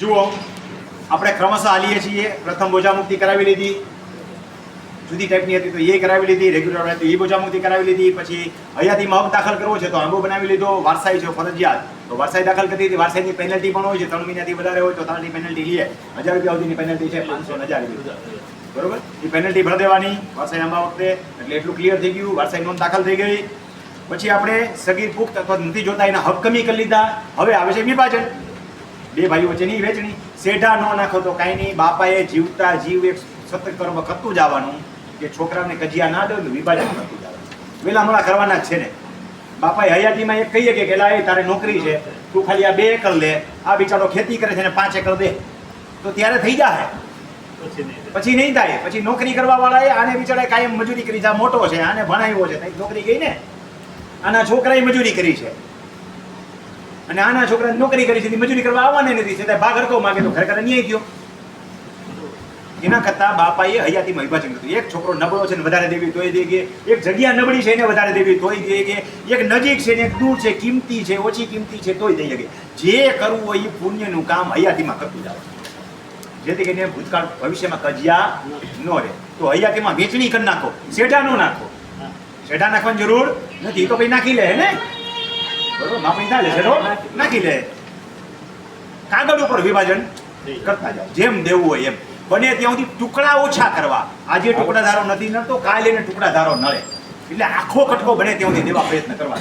જુઓ, આપણે ક્રમશઃ હાલીએ છીએ. પ્રથમ બોજામુક્તિ કરાવી લીધી. જુદી ટાઈપની હતી તો એ કરાવી લીધી. રેગ્યુલર તો એ બોજામુક્તિ કરાવી લીધી. પછી હયાતીમાં હક દાખલ કરવો છે તો આંબો બનાવી લીધો. વારસાઈ છે, ફરજિયાત. તો વારસાઈ દાખલ કરી દીધી વારસાઈની પેનલ્ટી પણ હોય છે. ત્રણ મહિનાથી વધારે હોય તો ત્રણની પેનલ્ટી લઈએ. હજાર રૂપિયા સુધીની પેનલ્ટી છે, પાંચસો હજાર રૂપિયા. બરોબર? એ પેનલ્ટી ભરી દેવાની. વારસાઈ આંબા વખતે. એટલે એટલું ક્લિયર થઈ ગયું. વારસાઈ નોંધ દાખલ થઈ ગઈ. પછી આપણે સગીર પુખ્ત અથવા નથી જોતા એના હક કમી કરી લીધા. હવે આવે છે વિભાજન. બે ભાઈઓ વચ્ચેની વેચણી સેઢા ન નાખો તો કાંઈ નહીં. બાપાએ જીવતા જીવ એક સતત કર્મ કરતું જવાનું કે છોકરાને કજિયા ના દો વિભાજન કરતું જવાનું વેલા મોડા કરવાના જ છે ને. બાપાએ હયાતીમાં એક કહીએ કે પેલા એ તારે નોકરી છે. તું ખાલી આ બે એકર લે. આ બિચારો ખેતી કરે છે ને પાંચ એકર દે. તો ત્યારે થઈ જાય પછી નહીં થાય. પછી નોકરી કરવા વાળાએ આને બિચારા કાયમ મજૂરી કરી. છે આ મોટો છે. આને ભણાવ્યો છે. નોકરી ગઈ ને? આના છોકરાએ મજૂરી કરી છે. અને આના છોકરા નોકરી કરી છે મજૂરી કરવા આવવાને નથી. છતાં ભાગ હરકો માગે તો ખરેખર અન્યાય થયો. એના કરતાં બાપાએ હયાતીમાં વિભાજન કર્યું. એક છોકરો નબળો છે ને વધારે દેવી તોય દે કે એક જગ્યા નબળી છે એને વધારે દેવી તોય દે કે એક નજીક છે ને એક દૂર છે કિંમતી છે ઓછી કિંમતી છે તોય દઈ શકે. જે કરવું હોય એ પુણ્યનું કામ હયાતીમાં કરતું જાવ જેથી કરીને ભૂતકાળ ભવિષ્યમાં કજિયા ન રહે. તો હયાતીમાં વેચણી કરી નાખો શેઢા ન નાખો. શેઢા નાખવાની જરૂર નથી. તો ભાઈ નાખી લે ને? બરોબર? માપણી ના લે શેઢો નાખી દે કાગળ ઉપર વિભાજન કરતા જાઓ. જેમ દેવું હોય એમ. બને ત્યાં સુધી ટુકડા ઓછા કરવા. આજે ટુકડા ધારો નથી નડતો કાલે એને ટુકડા ધારો નળે એટલે આખો કઠો બને ત્યાં સુધી દેવા પ્રયત્ન કરવા.